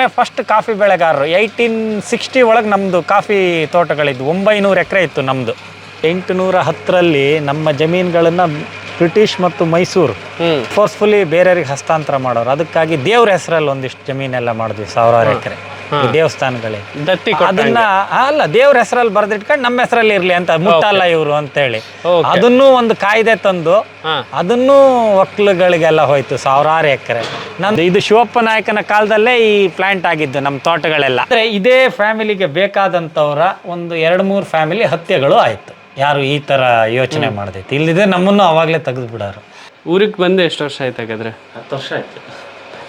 ನಾವೇ first coffee ಬೆಳೆಗಾರರು. Eighteen sixty ಒಳಗೆ ನಮ್ಮದು ಕಾಫಿ ತೋಟಗಳಿದ್ದು ಒಂಬೈನೂರು ಎಕರೆ ಇತ್ತು ನಮ್ಮದು ಎಂಟುನೂರ ಹತ್ತರಲ್ಲಿ ನಮ್ಮ ಜಮೀನುಗಳನ್ನು ಬ್ರಿಟಿಷ್ ಮತ್ತು ಮೈಸೂರು ಫೋರ್ಸ್ಫುಲಿ ಬೇರೆಯವ್ರಿಗೆ ಹಸ್ತಾಂತರ ಮಾಡೋರು. ಅದಕ್ಕಾಗಿ ದೇವ್ರ ಹೆಸರಲ್ಲಿ ಒಂದಿಷ್ಟು ಜಮೀನೆಲ್ಲ ಮಾಡಿದ್ವಿ ಸಾವಿರಾರು ಎಕರೆ. ಈ ದೇವಸ್ಥಾನಗಳಿಗೆ. ದತ್ತಿ ಅದನ್ನ ಅಲ್ಲ ದೇವ್ರ ಹೆಸರಲ್ಲಿ ಬರೆದಿಟ್ಕೊಂಡು ನಮ್ಮ ಹೆಸರಲ್ಲಿ ಇರ್ಲಿ ಅಂತ ಮುಟ್ಟಲ್ಲ ಇವರು ಅಂತ ಹೇಳಿ ಅದನ್ನು ಒಂದು ಕಾಯ್ದೆ ತಂದು ಅದನ್ನೂ ಅದನ್ನು ಒಕ್ಕಲುಗಳಿಗೆಲ್ಲ ಹೋಯ್ತು ಸಾವಿರಾರು ಎಕರೆ. ನಂದು ಇದು ಶಿವಪ್ಪ ನಾಯಕನ ಕಾಲದಲ್ಲೇ ಈ ಪ್ಲಾಂಟ್ ಆಗಿದ್ದು ನಮ್ಮ ತೋಟಗಳೆಲ್ಲ. ಅಂದ್ರೆ ಇದೇ ಫ್ಯಾಮಿಲಿಗೆ ಬೇಕಾದಂತವರ ಒಂದು ಎರಡು ಮೂರು ಫ್ಯಾಮಿಲಿ ಹತ್ಯೆಗಳು ಆಯ್ತು. ಯಾರು ಈ ತರ ಯೋಚನೆ ಮಾಡದೈತಿ ಇಲ್ಲಿದೆ ನಮ್ಮನ್ನು ಅವಾಗಲೇ ತೆಗೆದು ಬಿಡೋರು. ಊರಿಗೆ ಬಂದು ಎಷ್ಟು ವರ್ಷ ಆಯ್ತು ಹಾಗಾದ್ರೆ? ಹತ್ತು ವರ್ಷ ಆಯ್ತು.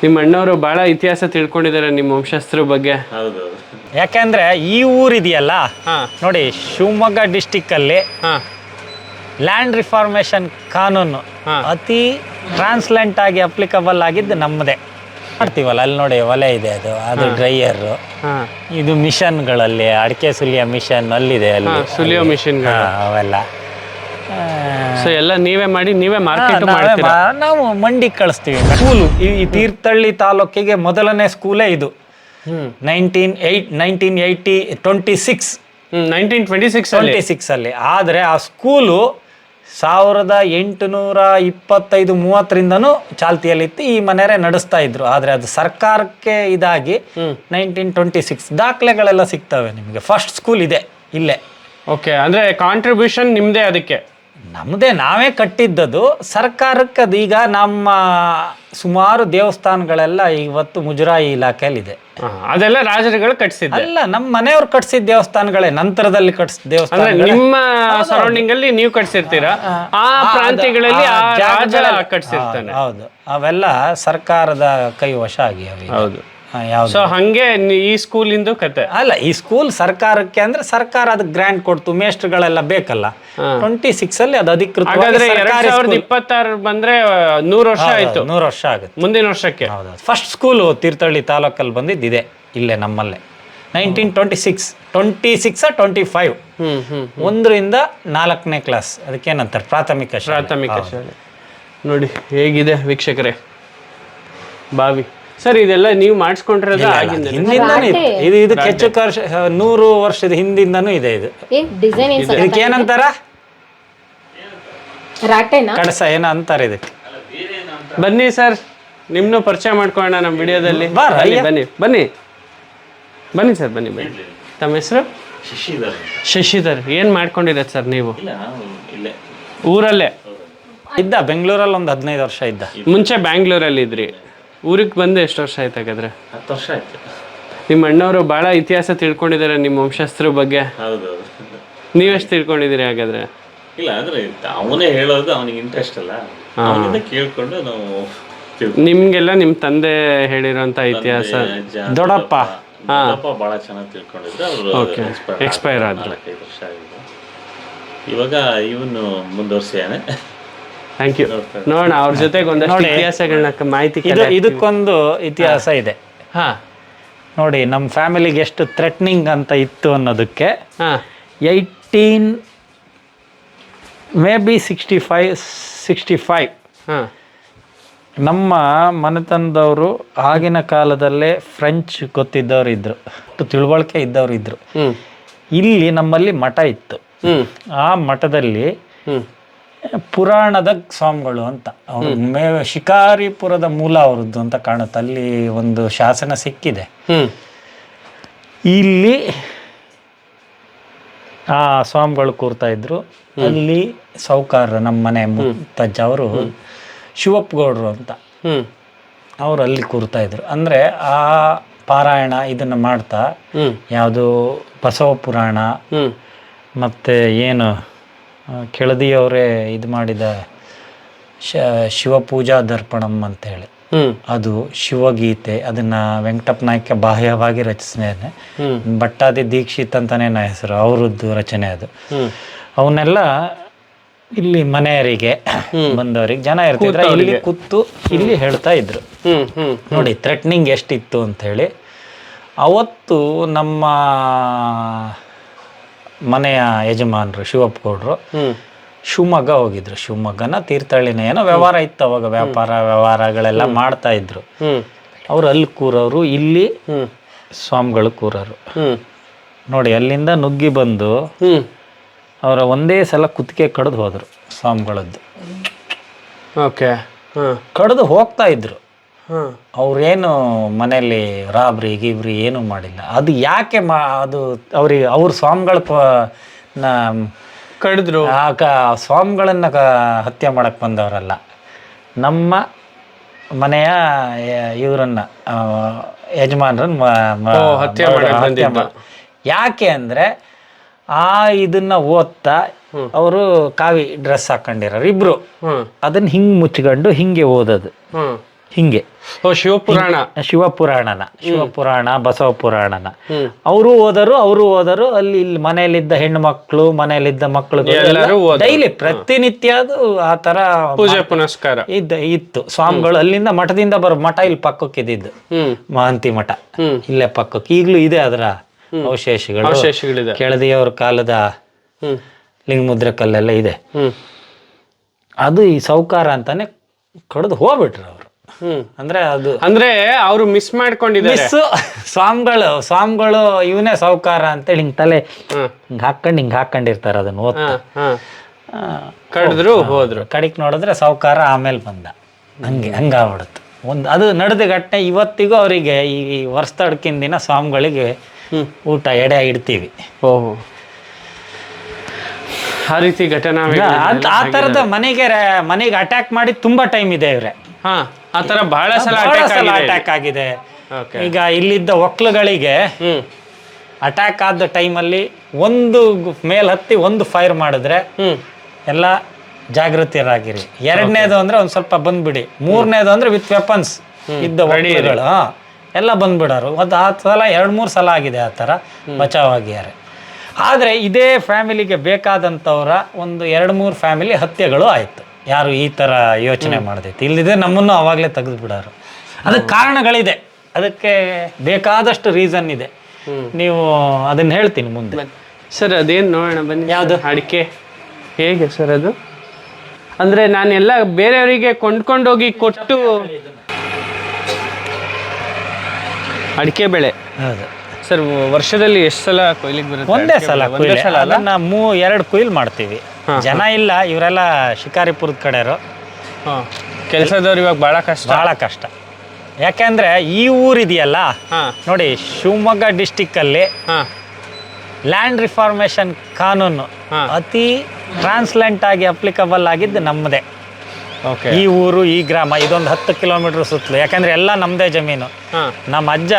ನಿಮ್ಮ ಅಣ್ಣವರು ಬಹಳ ಇತಿಹಾಸ ತಿಳ್ಕೊಂಡಿದ್ದಾರೆ ನಿಮ್ಮ ವಂಶಸ್ಥರ ಬಗ್ಗೆ. ಹೌದು ಯಾಕೆಂದ್ರೆ ಈ ಊರಿದೆಯಲ್ಲ ಇದೆಯಲ್ಲ ನೋಡಿ ಶಿವಮೊಗ್ಗ ಡಿಸ್ಟಿಕ್ ಅಲ್ಲಿ ಹಾ. ಲ್ಯಾಂಡ್ ರಿಫಾರ್ಮೇಶನ್ ಕಾನೂನು ಹಾ. ಅತಿ ಟ್ರಾನ್ಸ್ಲೆಂಟ್ ಆಗಿ ಅಪ್ಲಿಕಬಲ್ ಆಗಿದ್ದು ನಮ್ಮದೇ. ಮಾಡ್ತೀವಲ್ಲ ಅಲ್ಲಿ ನೋಡಿ ಒಲೆ ಇದೆ ಅದು ಅದು ಡ್ರೈಯರ್ ಹಾ. ಇದು ಮಿಷನ್ಗಳಲ್ಲಿ ಅಡಿಕೆ ಸುಲಿಯ ಮಿಷನ್ ಅಲ್ಲಿದೆ ಅಲ್ಲಿ. ಸುಲಿಯೋ ಮಿಷನ್ ಹಾ, ಅವೆಲ್ಲ. ಆ, ಸೊ ಎಲ್ಲ ನೀವೇ ಮಾಡಿ ನೀವೇ ಮಾರ್ಕೆಟ್ ನಾವೇ ಮಾಡ್ತೀರಾ? ಮಾ- ನಾವು ಮಂಡಿ ಕಳಿಸ್ತೀವಿ. ಸ್ಕೂಲು ಈ ತೀರ್ಥಹಳ್ಳಿ ತಾಲೂಕಿಗೆ ಮೊದಲನೇ ಸ್ಕೂಲೇ ಇದು. ಹ್ಮ್. Nineteen eight nineteen eighty twenty six hmm nineteen twenty six ಅಲ್ಲಿ. ಟ್ವೆಂಟಿ ಸಿಕ್ಸ್ ಅಲ್ಲಿ. ಆದರೆ ಆ ಸ್ಕೂಲು ಸಾವಿರದ ಎಂಟುನೂರ ಇಪ್ಪತ್ತೈದು ಮೂವತ್ತರಿಂದನೂ ಚಾಲ್ತಿಯಲ್ಲಿತ್ತು. ಈ ಮನೆಯರೇ ನಡೆಸ್ತಾ ಇದ್ರು. ಆದರೆ ಅದು ಸರ್ಕಾರಕ್ಕೆ ಇದಾಗಿ ನೈನ್ಟೀನ್ ಟ್ವೆಂಟಿ ಸಿಕ್ಸ್ ದಾಖಲೆಗಳೆಲ್ಲ ಸಿಗ್ತವೆ ನಿಮಗೆ. ಫಸ್ಟ್ ಸ್ಕೂಲ್ ಇದೆ ಇಲ್ಲೇ. ಓಕೆ ಅಂದ್ರೆ ಕಾಂಟ್ರಿಬ್ಯೂಷನ್ ನಿಮ್ದೇ ಅದಕ್ಕೆ. ನಮ್ಮದೇ ನಾವೇ ಕಟ್ಟಿದ್ದದು. ಸರ್ಕಾರಕ್ಕೆ ಈಗ ನಮ್ಮ ಸುಮಾರು ದೇವಸ್ಥಾನಗಳೆಲ್ಲ ಇವತ್ತು ಮುಜರಾಯಿ ಇಲಾಖೆಯಲ್ಲಿದೆ. ಇದೆ ಅದೆಲ್ಲ ರಾಜರುಗಳು ಕಟ್ಸಿದ್ದೆ. ಅಲ್ಲ ನಮ್ಮ ಮನೆಯವ್ರು ಕಟ್ಸಿದ ದೇವಸ್ಥಾನಗಳೇ ನಂತರದಲ್ಲಿ ಕಟ್ಸಿದ ದೇವಸ್ಥಾನ ನಿಮ್ಮ ಸರೌಂಡಿಂಗ್ ಅಲ್ಲಿ ನೀವು ಕಟ್ಸಿರ್ತೀರಾ? ಆ ಪ್ರಾಂತ್ಯಗಳಲ್ಲಿ ಆ ರಾಜ ಕಟ್ಸಿರ್ತಾನೆ. ಹೌದು ಅವೆಲ್ಲ ಸರ್ಕಾರದ ಕೈ ವಶ ಆಗಿ ಹೌದು. ಯಾವ್ದು? ಸೊ ಹಂಗೆ ನಿ- ಈ ಸ್ಕೂಲಿಂದು ಕತೆ. ಅಲ್ಲ ಈ ಸ್ಕೂಲ್ ಸರ್ಕಾರಕ್ಕೆ ಅಂದ್ರೆ ಸರ್ಕಾರ ಅದಕ್ಕೆ ಗ್ರಾಂಟ್ ಕೊಡ್ತು ಮೇಸ್ಟ್ಗಳೆಲ್ಲ ಬೇಕಲ್ಲ. ಟ್ವೆಂಟಿ ಸಿಕ್ಸ್ ಅಲ್ಲಿ ಅದು ಅಧಿಕೃತ ಹಾಗಾದ್ರೆ ಎರಡ್ ಸಾವಿರದ ಇಪ್ಪತ್ತಾರು ಬಂದ್ರೆ ನೂರು ವರ್ಷ ಆಯ್ತು. ನೂರು ವರ್ಷ ಆಗುತ್ತೆ. ಮುಂದಿನ ವರ್ಷಕ್ಕೆ. ಫಸ್ಟ್ ಸ್ಕೂಲು ತೀರ್ಥಹಳ್ಳಿ ತಾಲೂಕಲ್ಲಿ ಬಂದಿದ್ದಿದೆ ಇಲ್ಲೇ ನಮ್ಮಲ್ಲೇ. Nineteen twenty six twenty six twenty five hmm hmm. ಒಂದರಿಂದ ನಾಲ್ಕನೇ ಕ್ಲಾಸ್ ಅದಕ್ಕೇನಂತಾರೆ ಪ್ರಾಥಮಿಕ ಶಾಲೆ. ಪ್ರಾಥಮಿಕ ಶಾಲೆ. ನೋಡಿ ಹೇಗಿದೆ ವೀಕ್ಷಕರೇ? ಬಾವಿ. ಸರ್ ಇದೆಲ್ಲ ನೀವು ಮಾಡಿಸ್ಕೊಂಡಿರೋದು ಆಗಿಂದ ಹಿಂದಿಂದನೂ ಇದೆ. ಇದು ಇದು ಹೆಚ್ಚು ವರ್ಷ ನೂರು ವರ್ಷದ ಹಿಂದಿಂದನೂ ಇದೆ ಇದು. ಏ ಡಿಸೈನ್ ಏನ್ ಇದಕ್ಕೆ ಏನಂತಾರ ರಾಟೆನಾ? ಕಡಸ ಏನೋ ಅಂತಾರೆ ಇದಕ್ಕೆ. ಬನ್ನಿ ಸರ್ ನಿಮ್ನು ಪರಿಚಯ ಮಾಡ್ಕೊಳ್ಳೋಣ ನಮ್ಮ ವಿಡಿಯೋದಲ್ಲಿ. ಬಾರ, ಬನ್ನಿ ಅಯ್ಯ. ಬನ್ನಿ ಬನ್ನಿ. ಬನ್ನಿ ಸರ್ ಬನ್ನಿ ಬನ್ನಿ. ತಮ್ಮ ಹೆಸರು? ಶಿಶಿಧರ್. ಶಶಿಧರ್. ಏನ್ ಮಾಡ್ಕೊಂಡಿರೋದು ಸರ್ ನೀವು? ಇಲ್ಲ ನಾವು ಇಲ್ಲೇ. ಊರಲ್ಲೇ? ಇದ್ದ ಬೆಂಗಳೂರಲ್ಲಿ ಒಂದು ಹದಿನೈದು ವರ್ಷ ಇದ್ದ. ಮುಂಚೆ ಬ್ಯಾಂಗ್ಳೂರಲ್ಲಿ ಇದ್ರಿ ಊರಿಗೆ ಬಂದು ಎಷ್ಟು ವರ್ಷ ಆಯ್ತು ಹಾಗಾದ್ರೆ? ಹತ್ತು ವರ್ಷ ಆಯ್ತು. ನಿಮ್ಮ ಅಣ್ಣವರು ಬಹಳ ಇತಿಹಾಸ ತಿಳ್ಕೊಂಡಿದ್ದಾರೆ ನಿಮ್ಮ ವಂಶಸ್ತ್ರ ಬಗ್ಗೆ. ಹೌದು ನೀವೆಷ್ಟು ತಿಳ್ಕೊಂಡಿದ್ದೀರಿ ಹಾಗಾದ್ರೆ? ಇಲ್ಲ ಅಂದ್ರೆ ಅವನೇ ಹೇಳೋದು ಅವನಿಗೆ ಇಂಟ್ರೆಸ್ಟ್ ಅಲ್ಲ. ಅವನಿಂದ ಕೇಳ್ಕೊಂಡು ನಾವು. ನಿಮ್ಗೆಲ್ಲ ನಿಮ್ಮ ತಂದೆ ಹೇಳಿರೋಂಥ ಇತಿಹಾಸ. ದೊಡ್ಡಪ್ಪ. ದೊಡ್ಡಪ್ಪ. ಬಹಳ ಚೆನ್ನಾಗಿ ತಿಳ್ಕೊಂಡಿದ್ರು. ಅವರು ಎಕ್ಸ್ಪೈರ್ ಆದ್ರು. ಇವಾಗ ಇವನು ಮುಂದುವರ್ಸಿಯಾನೆ ಥ್ಯಾಂಕ್ ಯು ನೋಡೋಣ ಅವ್ರ ಜೊತೆಗೆ ಒಂದಷ್ಟು ಇತಿಹಾಸಗಳನ್ನ ಮಾಹಿತಿ ಇದು ಇದಕ್ಕೊಂದು ಇತಿಹಾಸ ಇದೆ. ಹಾ. ನೋಡಿ ನಮ್ಮ ಫ್ಯಾಮಿಲಿಗೆ ಎಷ್ಟು ಥ್ರೆಟ್ನಿಂಗ್ ಅಂತ ಇತ್ತು ಅನ್ನೋದಕ್ಕೆ eighteen maybe sixty five sixty five ಹಾ. ನಮ್ಮ ಮನೆತನದವರು ಆಗಿನ ಕಾಲದಲ್ಲೇ ಫ್ರೆಂಚ್ ಗೊತ್ತಿದ್ದವ್ರು ಇದ್ರು ಅಷ್ಟು ತಿಳುವಳಿಕೆ ಇದ್ದವ್ರು ಇದ್ರು ಇಲ್ಲಿ ನಮ್ಮಲ್ಲಿ ಮಠ ಇತ್ತು. ಆ ಮಠದಲ್ಲಿ ಪುರಾಣದ ಸ್ವಾಮಿಗಳು ಅಂತ. ಅವರು ಮೇ ಶಿಕಾರಿಪುರದ ಮೂಲ ಅವರದ್ದು ಅಂತ ಕಾಣುತ್ತೆ. ಅಲ್ಲಿ ಒಂದು ಶಾಸನ ಸಿಕ್ಕಿದೆ. ಇಲ್ಲಿ ಆ ಸ್ವಾಮಿಗಳು ಕೂರ್ತಾ ಇದ್ರು. ಅಲ್ಲಿ ಸೌಕಾರ ನಮ್ಮ ಮನೆ ಮುತ್ತಜ್ಜ ಅವರು ಶಿವಪ್ಪಗೌಡ್ರು ಅಂತ. ಅವರು ಅಲ್ಲಿ ಕೂರ್ತಾ ಇದ್ರು. ಅಂದ್ರೆ ಆ ಪಾರಾಯಣ ಇದನ್ನ ಮಾಡ್ತಾ ಯಾವುದು ಬಸವ ಪುರಾಣ ಮತ್ತೆ ಏನು ಕೆಳದಿಯವರೇ ಇದು ಮಾಡಿದ ಶ ಶಿವಪೂಜಾ ದರ್ಪಣಂ ಅಂತೇಳಿ. ಅದು ಶಿವಗೀತೆ ಅದನ್ನ ವೆಂಕಟಪ್ಪ ನಾಯ್ಕ ಬಾಹ್ಯವಾಗಿ ರಚಿಸಿದ್ದೇನೆ ಭಟ್ಟಾದಿ ದೀಕ್ಷಿತ್ ಅಂತಾನೆ ನನ್ನ ಹೆಸರು ಅವರದ್ದು ರಚನೆ ಅದು. ಅವನ್ನೆಲ್ಲ ಇಲ್ಲಿ ಮನೆಯವರಿಗೆ ಬಂದವರಿಗೆ ಜನ ಇರ್ತಿದ್ರೆ. ಇಲ್ಲಿ ಕೂತು ಇಲ್ಲಿ ಹೇಳ್ತಾ ಇದ್ರು. ನೋಡಿ ಥ್ರೆಟ್ನಿಂಗ್ ಎಷ್ಟಿತ್ತು ಅಂತ ಹೇಳಿ ಅವತ್ತು ನಮ್ಮ ಮನೆಯ ಯಜಮಾನರು ಶಿವಪ್ಪ ಗೌಡ್ರು ಹ್ಮ್. ಶಿವಮೊಗ್ಗ ಹೋಗಿದ್ರು. ಶಿವಮೊಗ್ಗನ ತೀರ್ಥಹಳ್ಳಿನ ಏನೋ ವ್ಯವಹಾರ ಇತ್ತು ಅವಾಗ ವ್ಯಾಪಾರ ವ್ಯವಹಾರಗಳೆಲ್ಲ ಮಾಡ್ತಾ ಇದ್ರು. ಅವ್ರು ಅಲ್ಲಿ ಕೂರೋರು ಇಲ್ಲಿ ಸ್ವಾಮಿಗಳು ಕೂರೋರು. ನೋಡಿ ಅಲ್ಲಿಂದ ನುಗ್ಗಿ ಬಂದು ಅವರ ಒಂದೇ ಸಲ ಕುತ್ತಿಗೆ ಕಡ್ದು ಹೋದರು ಸ್ವಾಮಿಗಳದ್ದು. ಓಕೆ. ಕಡ್ದು ಹೋಗ್ತಾ ಇದ್ರು. ಅವ್ರೇನು ಮನೆಯಲ್ಲಿ ರಾಬ್ರಿ ಗೀಬ್ರಿ ಏನೂ ಮಾಡಿಲ್ಲ. ಅದು ಯಾಕೆ ಮಾ ಅದು ಅವ್ರಿಗೆ ಅವ್ರ ಸ್ವಾಮಿಗಳ ಪ ಕಡಿದ್ರು ಆ ಕ ಸ್ವಾಮಿಗಳನ್ನು ಕ ಹತ್ಯೆ ಮಾಡಕ್ಕೆ ಬಂದವರಲ್ಲ. ನಮ್ಮ ಮನೆಯ ಇವರನ್ನು ಯಜಮಾನ್ರನ್ನ ಹತ್ಯೆ ಯಾಕೆ ಅಂದರೆ ಆ ಇದನ್ನ ಓದ್ತಾ ಅವರು ಕಾವಿ ಡ್ರೆಸ್ ಹಾಕೊಂಡಿರೋರು ಇಬ್ರು. ಅದನ್ನ ಹಿಂಗೆ ಮುಚ್ಕೊಂಡು ಹಿಂಗೆ ಓದೋದು. ಹಿಂಗೆ. ಓ ಶಿವಪುರಾಣ. ಶಿವಪುರಾಣನ ಶಿವಪುರಾಣ ಬಸವ ಪುರಾಣನ. ಅವರು ಓದರು ಅವರು ಓದರು ಅಲ್ಲಿ ಇಲ್ಲಿ ಮನೆಯಲ್ಲಿದ್ದ ಹೆಣ್ಣು ಮಕ್ಕಳು ಮನೆಯಲ್ಲಿದ್ದ ಮಕ್ಕಳು. ಡೈಲಿ ಪ್ರತಿನಿತ್ಯ ಅದು ಆ ತರ ಪೂಜೆ ಪುನಸ್ಕಾರ. ಇದ್ದ ಇತ್ತು. ಸ್ವಾಮಿಗಳು ಅಲ್ಲಿಂದ ಮಠದಿಂದ ಬರೋ ಮಠ ಇಲ್ಲಿ ಪಕ್ಕಕ್ಕೆ ಇದ್ದಿದ್ದು. ಹ್ಮ್. ಮಹಂತಿ ಮಠ. ಇಲ್ಲೇ ಪಕ್ಕಕ್ಕೆ. ಈಗಲೂ ಇದೆ ಅದರ ಅವಶೇಷಗಳು. ಕೆಳದಿಯವ್ರ ಕಾಲದ ಲಿಂಗಮುದ್ರ ಕಲ್ಲೆಲ್ಲ ಇದೆ. ಅದು ಈ ಸೌಕಾರ ಅಂತಾನೆ ಕಡ್ದು ಹೋಗ್ಬಿಟ್ರು ಅವರು. ಅಂದ್ರೆ ಅದು ಅಂದ್ರೆ ಅವರು ಮಿಸ್ ಮಾಡ್ಕೊಂಡಿದ್ದಾರೆ. ಮಿಸ್ ಸ್ವಾಮಿಗಳು ಸ್ವಾಮಿಗಳು ಇವನೇ ಸಾವುಕಾರ ಅಂತೇಳಿ ಹಿಂಗ್ ತಲೆ ಹಿಂಗ್ ಹಾಕೊಂಡು ಹಿಂಗ್ ಹಾಕೊಂಡಿರ್ತಾರೆ ಅದನ್ನ ಓದ್ ಕಡಿದ್ರು ಹೋದ್ರು. ಕಡಿಕ್ ನೋಡಿದ್ರೆ ಸಾವುಕಾರ ಆಮೇಲೆ ಬಂದ. ಹಂಗೆ ಹಂಗಾಗ್ಬಿಡುತ್ತೆ ಒಂದು ಅದು ನಡೆದ ಘಟನೆ ಇವತ್ತಿಗೂ ಅವರಿಗೆ ಈ ವರ್ಷದಡ್ಕಿನ ದಿನ ಸ್ವಾಮಿಗಳಿಗೆ ಊಟ ಎಡೆ ಇಡ್ತೀವಿ. ಓಹೋ. ಆ ರೀತಿ ಘಟನಾ ಆ ಥರದ ಮನೆಗೆ ಮನೆಗೆ ಅಟ್ಯಾಕ್ ಮಾಡಿ ತುಂಬಾ ಟೈಮ್ ಇದೆ ಇವ್ರೆ. ಹಾ. ಆ ತರ ಬಹಳ ಸಲ ಬಹಳ ಸಲ ಆಗಿದೆ ಅಟ್ಯಾಕ್ ಆಗಿದೆ. ಈಗ ಇಲ್ಲಿದ್ದ ಒಕ್ಲುಗಳಿಗೆ ಅಟ್ಯಾಕ್ ಆದ ಟೈಮಲ್ಲಿ ಒಂದು ಮೇಲ್ ಹತ್ತಿ ಒಂದು ಫೈರ್ ಮಾಡಿದ್ರೆ ಎಲ್ಲ ಜಾಗೃತಿಯರಾಗಿರಿ. ಎರಡನೇದು ಅಂದ್ರೆ ಒಂದ್ ಸ್ವಲ್ಪ ಬಂದ್ಬಿಡಿ. ಮೂರನೇದು ಅಂದ್ರೆ ವಿತ್ ವೆಪನ್ಸ್ ಇದ್ದ ಒಡಿಗಳು ಎಲ್ಲ ಬಂದ್ಬಿಡೋರು. ಒಂದು ಆ ಸಲ ಎರಡು ಮೂರು ಸಲ ಆಗಿದೆ ಆ ಥರ ಬಚಾವಾಗಿದ್ದಾರೆ ಆದರೆ ಇದೇ ಫ್ಯಾಮಿಲಿಗೆ ಬೇಕಾದಂಥವರ ಒಂದು ಎರಡು ಮೂರು ಫ್ಯಾಮಿಲಿ ಹತ್ಯೆಗಳು ಆಯಿತು. ಯಾರು ಈ ಥರ ಯೋಚನೆ ಮಾಡ್ದೈತಿ. ಇಲ್ಲಿದೆ ನಮ್ಮನ್ನು ಅವಾಗಲೇ ತೆಗೆದು ಬಿಡೋರು ಅದಕ್ಕೆ ಕಾರಣಗಳಿದೆ. ಅದಕ್ಕೆ ಬೇಕಾದಷ್ಟು ರೀಸನ್ ಇದೆ. ನೀವು ಅದನ್ನ ಹೇಳ್ತೀನಿ ಮುಂದೆ. ಸರ್ ಅದೇನ್ ನೋಡೋಣ ಬನ್ನಿ ಯಾವುದು? ಅಡಿಕೆ. ಹೇಗೆ ಸರ್ ಅದು? ಅಂದ್ರೆ ನಾನೆಲ್ಲ ಬೇರೆಯವರಿಗೆ ಕೊಂಡ್ಕೊಂಡೋಗಿ ಕೊಟ್ಟು ಅಡಿಕೆ ಬೆಳೆ. ಹೌದು. ಸರ್ ವರ್ಷದಲ್ಲಿ ಎಷ್ಟು ಸಲ ಕೊಯ್ಲಿಗೆ ಬರುತ್ತೆ ಒಂದೇ ಸಲ ಬೆಳೆ? ಒಂದೇ ಸಲ ಅಲ್ಲ? ಅದನ್ನ ಮೂ ಎರಡು ಕೊಯ್ಲು ಮಾಡ್ತೀವಿ. ಜನ ಇಲ್ಲ ಇವರೆಲ್ಲ ಶಿಕಾರಿಪುರದ ಕಡೆಯವರು. ಹಾ. ಕೆಲಸದವ್ರು ಇವಾಗ ಬಹಳ ಕಷ್ಟ? ಭಾಳ ಕಷ್ಟ. ಯಾಕೆಂದ್ರೆ ಈ ಊರಿದೆಯಲ್ಲ ಹಾ. ನೋಡಿ ಶಿವಮೊಗ್ಗ ಡಿಸ್ಟಿಕ್ಕಲ್ಲಿ ಅಲ್ಲಿ ಲ್ಯಾಂಡ್ ರಿಫಾರ್ಮೇಷನ್ ಕಾನೂನು ಹಾ. ಅತಿ ಟ್ರಾನ್ಸ್ಲೆಂಟ್ ಆಗಿ ಅಪ್ಲಿಕಬಲ್ ಆಗಿದ್ದು ನಮ್ಮದೇ. ಓಕೆ. ಈ ಊರು ಈ ಗ್ರಾಮ ಇದೊಂದು ಹತ್ತು ಕಿಲೋಮೀಟರ್ ಸುತ್ತಲೂ. ಯಾಕಂದ್ರೆ ಎಲ್ಲ ನಮ್ಮದೇ ಜಮೀನು. ಹಾ. ನಮ್ಮ ಅಜ್ಜ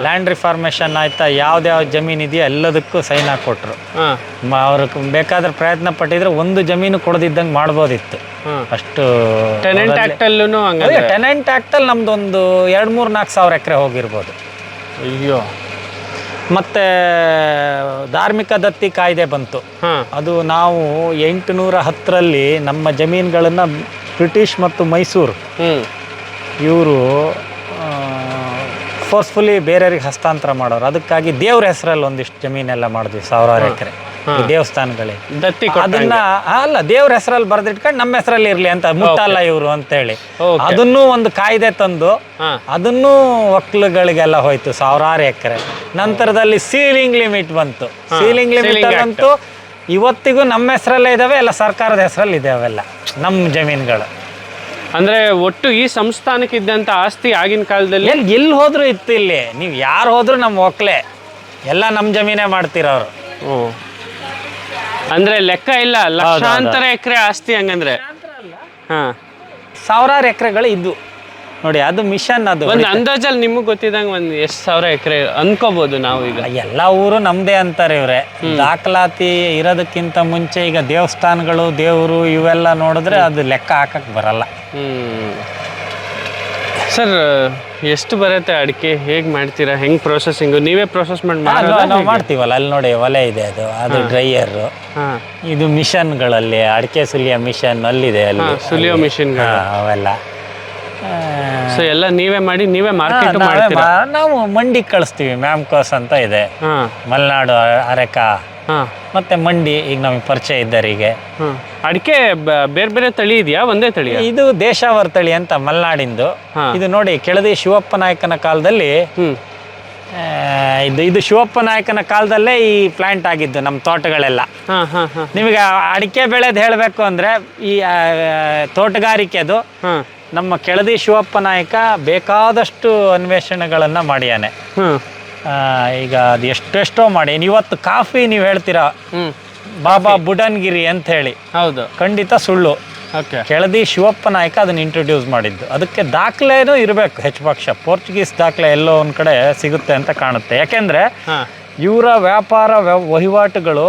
ಲ್ಯಾಂಡ್ ರಿಫಾರ್ಮೇಷನ್ ಆಯ್ತಾ ಯಾವ್ದ್ಯಾವ ಜಮೀನು ಇದೆಯೋ ಎಲ್ಲದಕ್ಕೂ ಸೈನ್ ಹಾಕೊಟ್ರು. ಹಾ. ಮ- ಅವ್ರಿಗೆ ಬೇಕಾದ್ರೆ ಪ್ರಯತ್ನ ಪಟ್ಟಿದ್ರೆ ಒಂದು ಜಮೀನು ಕೊಡದಿದ್ದಂಗೆ ಮಾಡ್ಬೋದಿತ್ತು. ಅಷ್ಟು ಟೆನೆಂಟ್ ಆಕ್ಟ್ ಅಲ್ಲೂ ಹಂಗಂದ್ರೆ. ಟೆನೆಂಟ್ ಆಕ್ಟಲ್ಲಿ ನಮ್ದೊಂದು ಎರಡು ಮೂರು ನಾಲ್ಕು ಸಾವಿರ ಎಕರೆ ಹೋಗಿರ್ಬೋದು. ಅಯ್ಯೋ. ಮತ್ತೆ ಧಾರ್ಮಿಕ ದತ್ತಿ ಕಾಯ್ದೆ ಬಂತು. ಅದು ನಾವು ಎಂಟುನೂರ ಹತ್ತರಲ್ಲಿ ನಮ್ಮ ಜಮೀನುಗಳನ್ನು ಬ್ರಿಟಿಷ್ ಮತ್ತು ಮೈಸೂರು ಇವರು ಫೋರ್ಸ್ಫುಲಿ ಬೇರೆಯವ್ರಿಗೆ ಹಸ್ತಾಂತರ ಮಾಡೋರು. ಅದಕ್ಕಾಗಿ ದೇವ್ರ ಹೆಸರಲ್ಲಿ ಒಂದಿಷ್ಟು ಜಮೀನೆಲ್ಲ ಮಾಡಿದ್ವಿ ಸಾವಿರಾರು ಎಕರೆ. ದೇವಸ್ಥಾನಗಳಿಗೆ. ದತ್ತಿ ಅದನ್ನ ಅಲ್ಲ ದೇವ್ರ ಹೆಸರಲ್ಲಿ ಬರೆದಿಟ್ಕೊಂಡು ನಮ್ಮ ಹೆಸರಲ್ಲಿ ಇರ್ಲಿ ಅಂತ ಮುಟ್ಟಲ್ಲ ಇವರು ಅಂತ ಹೇಳಿ ಅದನ್ನು ಒಂದು ಕಾಯ್ದೆ ತಂದು ಅದನ್ನು ಒಕ್ಕಲುಗಳಿಗೆಲ್ಲ ಹೋಯ್ತು ಸಾವಿರಾರು ಎಕರೆ. ನಂತರದಲ್ಲಿ ಸೀಲಿಂಗ್ ಲಿಮಿಟ್ ಬಂತು. ಸೀಲಿಂಗ್ ಲಿಮಿಟ್ ಅಂತೂ ಇವತ್ತಿಗೂ ನಮ್ಮ ಹೆಸರಲ್ಲೇ ಇದಾವೆ ಎಲ್ಲ ಸರ್ಕಾರದ ಹೆಸರಲ್ಲಿ ಇದೆ ಅವೆಲ್ಲ ನಮ್ಮ ಜಮೀನುಗಳು. ಅಂದ್ರೆ ಒಟ್ಟು ಈ ಸಂಸ್ಥಾನಕ್ಕೆ ಇದ್ದಂತ ಆಸ್ತಿ ಆಗಿನ ಕಾಲದಲ್ಲಿ? ಎಲ್ಲಿ ಎಲ್ಲಿ ಹೋದ್ರು ಇತ್ತು ಇಲ್ಲಿ. ನೀವು ಯಾರು ಹೋದ್ರು ನಮ್ಮ ಒಕ್ಲೆ. ಎಲ್ಲ ನಮ್ಮ ಜಮೀನೇ ಮಾಡ್ತಿರೋರು. ಅಂದ್ರೆ ಲೆಕ್ಕ ಇಲ್ಲ. ಲಕ್ಷಾಂತರ ಎಕರೆ ಆಸ್ತಿ ಹಂಗಂದ್ರೆ. ಹಾ. ಸಾವಿರಾರು ಎಕರೆಗಳು ಇದ್ದು ನೋಡಿ ಅದು ಮಿಷನ್ ಅದು ಒಂದು ಅಂದಾಜಲ್ಲಿ ನಿಮಗೆ ಗೊತ್ತಿದ್ದಂಗೆ ಒಂದು ಎಷ್ಟು ಸಾವಿರ ಎಕರೆ ಅನ್ಕೋಬಹುದು ನಾವು ಈಗ. ಎಲ್ಲ ಊರು ನಮ್ದೇ ಅಂತಾರೆ ಇವ್ರೆ. ದಾಖಲಾತಿ ಇರೋದಕ್ಕಿಂತ ಮುಂಚೆ ಈಗ ದೇವಸ್ಥಾನಗಳು ದೇವರು ಇವೆಲ್ಲ ನೋಡಿದ್ರೆ ಅದು ಲೆಕ್ಕ ಹಾಕಕ್ಕೆ ಬರಲ್ಲ. ಸರ್ ಎಷ್ಟು ಬರುತ್ತೆ ಅಡಿಕೆ? ಹೇಗೆ ಮಾಡ್ತೀರಾ? ಹೆಂಗ್ ಪ್ರೊಸೆಸಿಂಗ್ ನೀವೇ ಪ್ರೊಸೆಸ್ ಮಾಡಿ ನಾವು- ಮಾಡ್ತೀವಲ್ಲ ಅಲ್ಲಿ ನೋಡಿ ಒಲೆ ಇದೆ ಅದು. ಅದು ಡ್ರೈಯರ್ ಇದು ಮಿಷನ್ಗಳಲ್ಲಿ ಅಡಿಕೆ ಸುಲಿಯ ಮಿಷನ್ ಅಲ್ಲಿದೆ ಅಲ್ಲಿ. ಸುಲಿಯೋ ಮಿಷಿನ್ ಅವೆಲ್ಲ. ಸೊ ಎಲ್ಲ ನೀವೇ ಮಾಡಿ ನೀವೇ ಮಾರ್ಕೆಟ್ ನಾವೇ ಮಾಡ್ತೀರಾ? ಮಾ- ನಾವು ಮಂಡಿಗೆ ಕಳಿಸ್ತೀವಿ ಮ್ಯಾಮ್ ಮ್ಯಾಮ್ಕೋಸ್ ಅಂತ ಇದೆ. ಹಾ. ಮಲೆನಾಡು ಅರೆಕ. ಹಾಂ. ಮತ್ತೆ ಮಂಡಿ ಈಗ ನಮಗೆ ಪರಿಚಯ ಇದ್ದರಿಗೆ ಹಾಂ. ಅಡಿಕೆ ಬೇರೆ ಬೇರೆ ತಳಿ ಇದೆಯಾ? ಒಂದೇ ತಳಿ ಇದು ದೇಶಾವರ್ ತಳಿ ಅಂತ ಮಲೆನಾಡಿಂದು. ಹಾ. ಇದು ನೋಡಿ ಕೆಳದಿ ಶಿವಪ್ಪ ನಾಯಕನ ಕಾಲದಲ್ಲಿ ಆ, ಇದು ಇದು ಶಿವಪ್ಪ ನಾಯಕನ ಕಾಲದಲ್ಲೇ ಈ ಪ್ಲಾಂಟ್ ಆಗಿದ್ದು ನಮ್ಮ ತೋಟಗಳೆಲ್ಲ. ಹಾಂ ಹಾಂ ಹಾಂ. ನಿಮಗೆ ಅಡಿಕೆ ಬೆಳೆದು ಹೇಳಬೇಕು ಅಂದರೆ ಈ ಆ, ತೋಟಗಾರಿಕೆದು ಹಾಂ. ನಮ್ಮ ಕೆಳದಿ ಶಿವಪ್ಪ ನಾಯಕ ಬೇಕಾದಷ್ಟು ಅನ್ವೇಷಣೆಗಳನ್ನು ಮಾಡಿಯಾನೆ. ಈಗ ಅದು ಎಷ್ಟೆಷ್ಟೋ ಮಾಡಿ. ಇವತ್ತು ಕಾಫಿ ನೀವು ಹೇಳ್ತೀರಾ? ಬಾಬಾ ಬುಡನ್ಗಿರಿ ಅಂತ ಹೇಳಿ. ಹೌದು. ಖಂಡಿತ ಸುಳ್ಳು. ಕೆಳದಿ ಶಿವಪ್ಪ ನಾಯಕ ಅದನ್ನ ಇಂಟ್ರೊಡ್ಯೂಸ್ ಮಾಡಿದ್ದು. ಅದಕ್ಕೆ ದಾಖಲೆನೂ ಇರಬೇಕು. ಹೆಚ್ಚು ಪಕ್ಷ ಪೋರ್ಚುಗೀಸ್ ದಾಖಲೆ ಎಲ್ಲೋ ಒಂದ್ ಕಡೆ ಸಿಗುತ್ತೆ ಅಂತ ಕಾಣುತ್ತೆ. ಯಾಕೆಂದ್ರೆ ಇವರ ವ್ಯಾಪಾರ ವಹಿವಾಟುಗಳು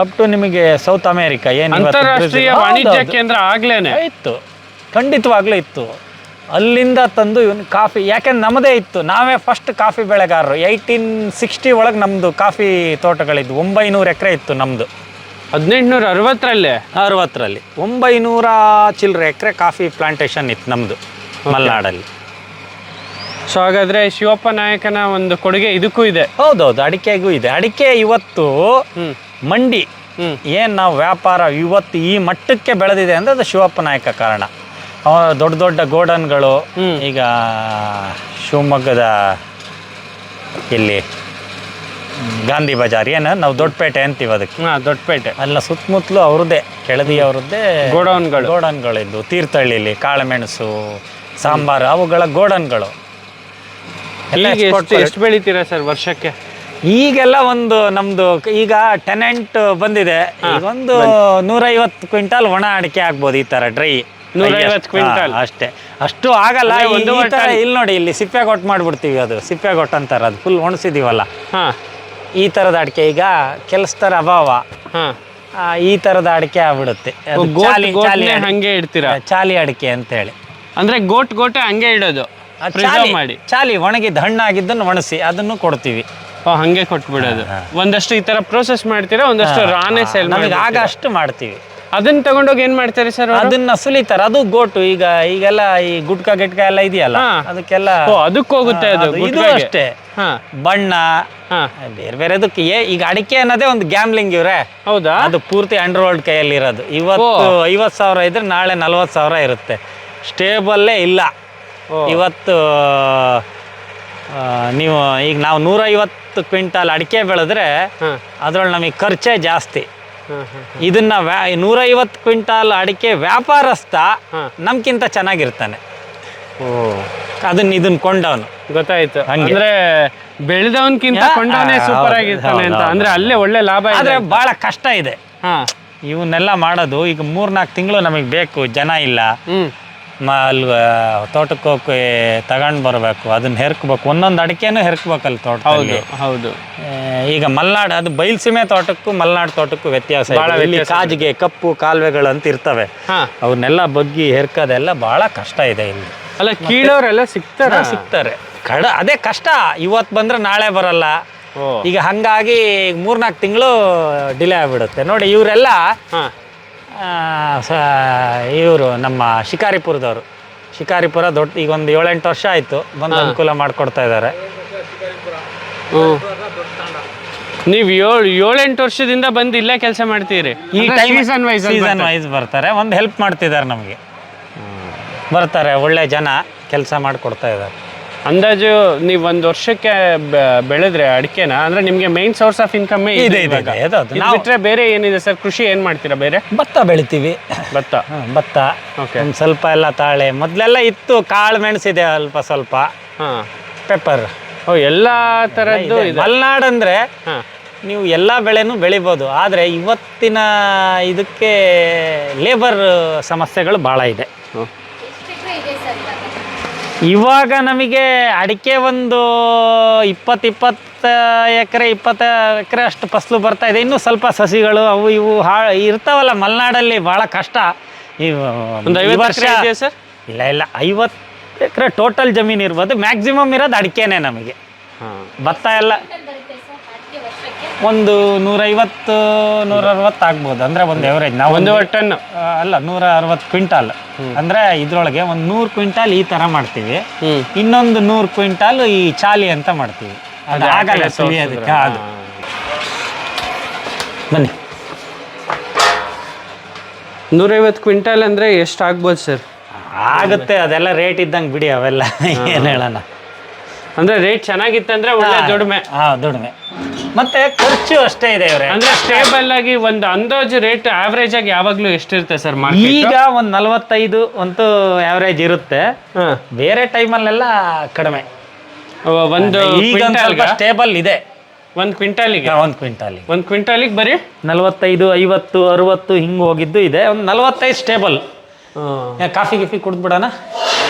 ಅಪ್ ಟು ನಿಮಗೆ ಸೌತ್ ಅಮೇರಿಕಾ ಏನು ವಾಣಿಜ್ಯ ಕೇಂದ್ರ ಆಗ್ಲೇನೆ. ಇತ್ತು ಖಂಡಿತವಾಗ್ಲೂ ಇತ್ತು. ಅಲ್ಲಿಂದ ತಂದು ಇವನು ಕಾಫಿ ಯಾಕೆಂದ್ರೆ ನಮ್ಮದೇ ಇತ್ತು. ನಾವೇ ಫಸ್ಟ್ ಕಾಫಿ ಬೆಳೆಗಾರರು. ಏಯ್ಟೀನ್ ಸಿಕ್ಸ್ಟಿ ಒಳಗೆ ನಮ್ಮದು ಕಾಫಿ ತೋಟಗಳಿದ್ದು ಒಂಬೈನೂರು ಎಕರೆ ಇತ್ತು ನಮ್ಮದು ಹದಿನೆಂಟುನೂರ ಅರವತ್ತರಲ್ಲೇ? ಅರವತ್ತರಲ್ಲಿ. ಒಂಬೈನೂರ ಚಿಲ್ಲರೆ ಎಕರೆ ಕಾಫಿ ಪ್ಲಾಂಟೇಶನ್ ಇತ್ತು ನಮ್ಮದು ಮಲೆನಾಡಲ್ಲಿ. ಸೊ ಹಾಗಾದ್ರೆ ಶಿವಪ್ಪ ನಾಯಕನ ಒಂದು ಕೊಡುಗೆ ಇದಕ್ಕೂ ಇದೆ. ಹೌದೌದು ಅಡಿಕೆಗೂ ಇದೆ. ಅಡಿಕೆ ಇವತ್ತು ಮಂಡಿ. ಏನು ನಾವು ವ್ಯಾಪಾರ ಇವತ್ತು ಈ ಮಟ್ಟಕ್ಕೆ ಬೆಳೆದಿದೆ ಅಂದರೆ ಅದು ಶಿವಪ್ಪ ನಾಯಕ ಕಾರಣ. ದೊಡ್ಡ ದೊಡ್ಡ ಗೋಡನ್ಗಳು. ಈಗ ಶಿವಮೊಗ್ಗದ ಇಲ್ಲಿ ಗಾಂಧಿ ಬಜಾರ್ ಏನು? ನಾವು ದೊಡ್ಡಪೇಟೆ ಅಂತೀವಿ ಅದಕ್ಕೆ. ದೊಡ್ಡಪೇಟೆ. ಅಲ್ಲ ಸುತ್ತಮುತ್ತಲು ಅವ್ರದ್ದೇ ಕೆಳದಿ ಅವ್ರದ್ದೇ ಗೋಡೌನ್ಗಳು. ಗೋಡನ್ಗಳಿದ್ದು ತೀರ್ಥಹಳ್ಳಿಲಿ ಕಾಳುಮೆಣಸು ಸಾಂಬಾರು ಅವುಗಳ ಗೋಡನ್ಗಳು. ಎಲ್ಲ ಈಗ ಎಷ್ಟು ಎಷ್ಟು ಬೆಳಿತೀರಾ ಸರ್ ವರ್ಷಕ್ಕೆ? ಈಗೆಲ್ಲ ಒಂದು ನಮ್ದು ಈಗ ಟೆನೆಂಟ್ ಬಂದಿದೆ. ಒಂದು ನೂರೈವತ್ತು ಕ್ವಿಂಟಾಲ್ ಒಣ ಅಡಿಕೆ ಆಗ್ಬೋದು ಈ ತರ ಡ್ರೈ 150 ಕ್ವಿಂಟಲ್. ಅಷ್ಟೇ. ಅಷ್ಟು ಆಗಲ್ಲ. ಒಂದು. ಇಲ್ಲಿ ನೋಡಿ ಇಲ್ಲಿ ಸಿಪ್ಪೆ ಕೊಟ್ಟು ಮಾಡ್ಬಿಡ್ತೀವಿ ಅದು. ಸಿಪ್ಪೆ ಕೊಟ್ಟು ಅಂತಾರೆ. ಅದು ಫುಲ್ ಒಣಸಿದೀವಲ್ಲ ಹಾ. ಈ ತರದ ಅಡಿಕೆ ಈಗ ಕೆಲಸದಾರ ಅಭಾವ. ಹಾ. ಈ ತರದ ಅಡಿಕೆ ಆಗ್ಬಿಡುತ್ತೆ. ಹಂಗೆ ಇಡ್ತೀರಾ? ಚಾಲಿ ಅಡಿಕೆ ಅಂತ ಹೇಳಿ ಅಂದ್ರೆ ಗೋಟ್ ಗೋಟೆ ಹಂಗೆ ಇಡೋದು. ಮಾಡಿ. ಚಾಲಿ ಒಣಗಿದ ಹಣ್ಣಾಗಿದ್ದನ್ನು ಒಣಸಿ ಅದನ್ನು ಕೊಡ್ತೀವಿ. ಹಂಗೆ ಕೊಟ್ಬಿಡೋದು. ಒಂದಷ್ಟು ಈ ತರ ಪ್ರೋಸೆಸ್ ಮಾಡ್ತೀರಾ ಒಂದಷ್ಟು ರಾನೇ ಸೇಲ್ ಆಗ ಅಷ್ಟು ಮಾಡ್ತೀವಿ. ಅದನ್ನ ತಗೊಂಡೋಗಿ ಏನ್ ಮಾಡ್ತಾರೆ ಸರ್ ಅದನ್ನ ಸುಲಿತಾರೆ. ಅದು ಗೋಟು. ಈಗ ಈಗೆಲ್ಲ ಈ ಗುಟ್ಕಾ ಗಿಟ್ಕಾ ಎಲ್ಲ ಇದೆಯಲ್ಲ? ಅದಕ್ಕೆಲ್ಲ ಅದಕ್ಕೆ ಹೋಗುತ್ತೆ ಅದು ಇದು ಅಷ್ಟೇ. ಹಾ. ಬಣ್ಣ ಬೇರೆ ಬೇರೆ ಬೇರೆದಕ್ಕೆ ಏ ಈಗ ಅಡಿಕೆ ಅನ್ನೋದೇ ಒಂದು ಗ್ಯಾಮ್ಲಿಂಗ್ ಇವ್ರೆ. ಹೌದಾ? ಅದು ಪೂರ್ತಿ ಅಂಡರ್ವರ್ಲ್ಡ್ ಕೈಯಲ್ಲಿ ಇರೋದು. ಇವತ್ತು ಐವತ್ತು ಸಾವಿರ ಇದ್ರೆ ನಾಳೆ ನಲ್ವತ್ ಸಾವಿರ ಇರುತ್ತೆ. ಸ್ಟೇಬಲ್ಲೇ ಇಲ್ಲ. ಇವತ್ತು ನೀವು ಈಗ ನಾವು ನೂರೈವತ್ತು ಕ್ವಿಂಟಾಲ್ ಅಡಿಕೆ ಬೆಳೆದ್ರೆ ಅದ್ರಲ್ಲಿ ಅದ್ರೊಳಗೆ ನಮಗೆ ಖರ್ಚೇ ಜಾಸ್ತಿ. ಇದನ್ನ ವ್ಯಾ ನೂರೈವತ್ತು ಕ್ವಿಂಟಾಲ್ ಅಡಿಕೆ ವ್ಯಾಪಾರಸ್ಥ ನಮ್ಕಿಂತ ನಮ್ಗಿಂತ ಚೆನ್ನಾಗಿರ್ತಾನೆ ಅದನ್ನ ಇದನ್ನ ಕೊಂಡವನು. ಗೊತ್ತಾಯ್ತು. ಅಂದ್ರೆ ಬೆಳೆದವನ್ಕಿಂತ ಕೊಂಡವನೇ ಸೂಪರ್ ಆಗಿರ್ತಾನೆ ಅಂತ. ಅಂದ್ರೆ ಅಲ್ಲೇ ಒಳ್ಳೆ ಲಾಭ ಆದ್ರೆ ಬಹಳ ಕಷ್ಟ ಇದೆ. ಹಾ. ಇವನ್ನೆಲ್ಲ ಮಾಡೋದು ಈಗ ಮೂರ್ನಾಲ್ಕು ತಿಂಗಳು ನಮಗೆ ಬೇಕು ಜನ ಇಲ್ಲ. ಮ ಅಲ್ಲಿ ತೋಟಕ್ಕೆ ಹೋಗಿ ತಗೊಂಡು ಬರಬೇಕು ಅದನ್ನ ಹೆರ್ಕ್ಬೇಕು. ಒಂದೊಂದು ಅಡಿಕೆನೂ ಹೆರ್ಕ್ಬೇಕಲ್ಲ ಹೌದು ತೋಟದಲ್ಲಿ. ಹೌದು ಆ, ಈಗ ಮಲ್ನಾಡು ಅದು ಬಯಲ್ಸೀಮೆ ತೋಟಕ್ಕೂ ಮಲ್ನಾಡು ತೋಟಕ್ಕೂ ವ್ಯತ್ಯಾಸ ಇಲ್ಲಿ ಕಾಜಿಗೆ ಕಪ್ಪು ಕಾಲುವೆಗಳು ಅಂತ ಇರ್ತವೆ. ಅವನ್ನೆಲ್ಲ ಬಗ್ಗಿ ಹೆರ್ಕೋದೆಲ್ಲ ಬಹಳ ಕಷ್ಟ ಇದೆ ಇಲ್ಲಿ. ಅಲ್ಲ ಕೀಳೋರೆಲ್ಲ ಸಿಗ್ತಾರೆ? ಸಿಗ್ತಾರೆ. ಕಡ ಅದೇ ಕಷ್ಟ. ಇವತ್ತು ಬಂದ್ರೆ ನಾಳೆ ಬರಲ್ಲ. ಈಗ ಹಂಗಾಗಿ ಮೂರ್ನಾಲ್ಕು ತಿಂಗಳು ಡಿಲೇ ಆಗ್ಬಿಡುತ್ತೆ. ನೋಡಿ ಇವರೆಲ್ಲ ಹಾ ಇವರು ನಮ್ಮ ಶಿಕಾರಿಪುರದವರು. ಶಿಕಾರಿಪುರ ದೊಡ್ಡ ಈಗ ಒಂದು ಏಳೆಂಟು ವರ್ಷ ಆಯಿತು ಬಂದು ಅನುಕೂಲ ಮಾಡಿಕೊಡ್ತಾ ಇದ್ದಾರೆ ನೀವು ನೀವ್ ಏಳು ಏಳೆಂಟು ವರ್ಷದಿಂದ ಬಂದು ಇಲ್ಲೇ ಕೆಲಸ ಮಾಡ್ತೀರಿ. ಈ time season wise season wise ಬರ್ತಾರೆ ಒಂದು ಹೆಲ್ಪ್ ಮಾಡ್ತಿದ್ದಾರೆ ನಮಗೆ. ಬರ್ತಾರೆ ಒಳ್ಳೆ ಜನ ಕೆಲಸ ಮಾಡಿಕೊಡ್ತಾ ಇದ್ದಾರೆ ಅಂದಾಜು ನೀವು ಒಂದು ವರ್ಷಕ್ಕೆ ಬೆಳೆದ್ರೆ ಅಡಿಕೆನ ಅಂದ್ರೆ ನಿಮ್ಗೆ ಮೇನ್ ಸೋರ್ಸ್ ಆಫ್ ಇನ್ಕಮ್ ಇದೆ, ಬಿಟ್ರೆ ಬೇರೆ ಏನಿದೆ ಸರ್? ಕೃಷಿ ಏನ್ ಮಾಡ್ತೀರಾ ಬೇರೆ? ಭತ್ತ ಬೆಳಿತೀವಿ. ಭತ್ತ. ಭತ್ತ. ಓಕೆ ಒಂದು ಸ್ವಲ್ಪ ಎಲ್ಲ ತಾಳೆ ಮೊದಲೆಲ್ಲ ಇತ್ತು ಕಾಳು ಮೆಣಸಿದೆ ಅಲ್ಪ ಸ್ವಲ್ಪ. ಹಾ. ಪೆಪ್ಪರ್ ಓ ಎಲ್ಲಾ ಮಲೆನಾಡು ಅಂದ್ರೆ ಹಾ. ನೀವು ಎಲ್ಲ ಬೆಳೆನೂ ಬೆಳಿಬೋದು ಆದರೆ ಇವತ್ತಿನ ಇದಕ್ಕೆ ಲೇಬರ್ ಸಮಸ್ಯೆಗಳು ಭಾಳ ಇದೆ. ಇವಾಗ ನಮಗೆ ಅಡಿಕೆ ಒಂದು ಇಪ್ಪತ್ತು ಇಪ್ಪತ್ತು ಎಕರೆ ಇಪ್ಪತ್ತು ಎಕರೆ ಅಷ್ಟು ಫಸಲು ಬರ್ತಾ ಇದೆ. ಇನ್ನೂ ಸ್ವಲ್ಪ ಸಸಿಗಳು ಅವು ಇವು ಹಾ ಇರ್ತಾವಲ್ಲ ಮಲೆನಾಡಲ್ಲಿ ಭಾಳ ಕಷ್ಟ. ಈ ವರ್ಷ ಸರ್? ಇಲ್ಲ ಇಲ್ಲ ಐವತ್ತು ಎಕರೆ ಟೋಟಲ್ ಜಮೀನು ಇರ್ಬೋದು. ಮ್ಯಾಕ್ಸಿಮಮ್ ಇರೋದು ಅಡಿಕೆನೇ ನಮಗೆ. ಹಾ. ಭತ್ತ ಎಲ್ಲ ಒಂದು ನೂರೈವತ್ತು ನೂರ ಅರವತ್ತು ಆಗ್ಬೋದು. ಅಂದ್ರೆ ಒಂದು ಎವರೇಜ್ ನಾವು ಒಂದು ಟನ್. ಅಲ್ಲ ನೂರ ಅರವತ್ತು ಕ್ವಿಂಟಾಲ್. ಅಂದ್ರೆ ಇದ್ರೊಳಗೆ ಒಂದ್ ನೂರ್ ಕ್ವಿಂಟಾಲ್ ಈ ತರ ಮಾಡ್ತೀವಿ. ಇನ್ನೊಂದು ನೂರ್ ಕ್ವಿಂಟಾಲ್ ಈ ಚಾಲಿ ಅಂತ ಮಾಡ್ತೀವಿ. ಅದು ಆಗಲ್ಲ ಸುಲಿಯೋದಕ್ಕೆ. ಅದು. ಬನ್ನಿ. ನೂರೈವತ್ತು ಕ್ವಿಂಟಾಲ್ ಅಂದ್ರೆ ಎಷ್ಟು ಆಗ್ಬೋದು ಸರ್? ಆಗುತ್ತೆ ಅದೆಲ್ಲ ರೇಟ್ ಇದ್ದಂಗೆ ಬಿಡಿ ಅವೆಲ್ಲ. ಏನು ಹೇಳೋಣ. ಅಂದರೆ ರೇಟ್ ಚೆನ್ನಾಗಿತ್ತಂದ್ರೆ ಒಳ್ಳೆ ದುಡಿಮೆ. ಹಾ ದುಡಿಮೆ. ಮತ್ತೆ ಖರ್ಚು ಅಷ್ಟೇ ಇದೆ ಇವ್ರೆ ಅಂದ್ರೆ ಸ್ಟೇಬಲ್ ಆಗಿ ಒಂದು ಅಂದಾಜು ರೇಟ್ ಆವರೇಜ್ ಆಗಿ ಯಾವಾಗ್ಲೂ ಎಷ್ಟಿರುತ್ತೆ ಸರ್ ಈಗ ಒಂದ್ ನಲವತ್ತೈದು ಅಂತೂ ಆವರೇಜ್ ಇರುತ್ತೆ. ಬೇರೆ ಟೈಮಲ್ಲೆಲ್ಲ ಕಡಿಮೆ. ಒಂದು ಈಗ ಒಂದ್ ಸ್ವಲ್ಪ ಸ್ಟೇಬಲ್ ಇದೆ. ಒಂದ್ ಕ್ವಿಂಟಾಲಿಗೆ ಒಂದ್ ಕ್ವಿಂಟಾಲಿಗೆ ಒಂದ್ ಕ್ವಿಂಟಾಲಿಗೆ ಬರೀ? ನಲವತ್ತೈದು ಐವತ್ತು ಅರವತ್ತು ಹಿಂಗ್ ಹೋಗಿದ್ದು ಇದೆ. ಒಂದು ನಲವತ್ತೈದು ಸ್ಟೇಬಲ್ ಕಾಫಿ ಗಿಫಿ ಕುಡ್ದ್ಬಿಡೋಣ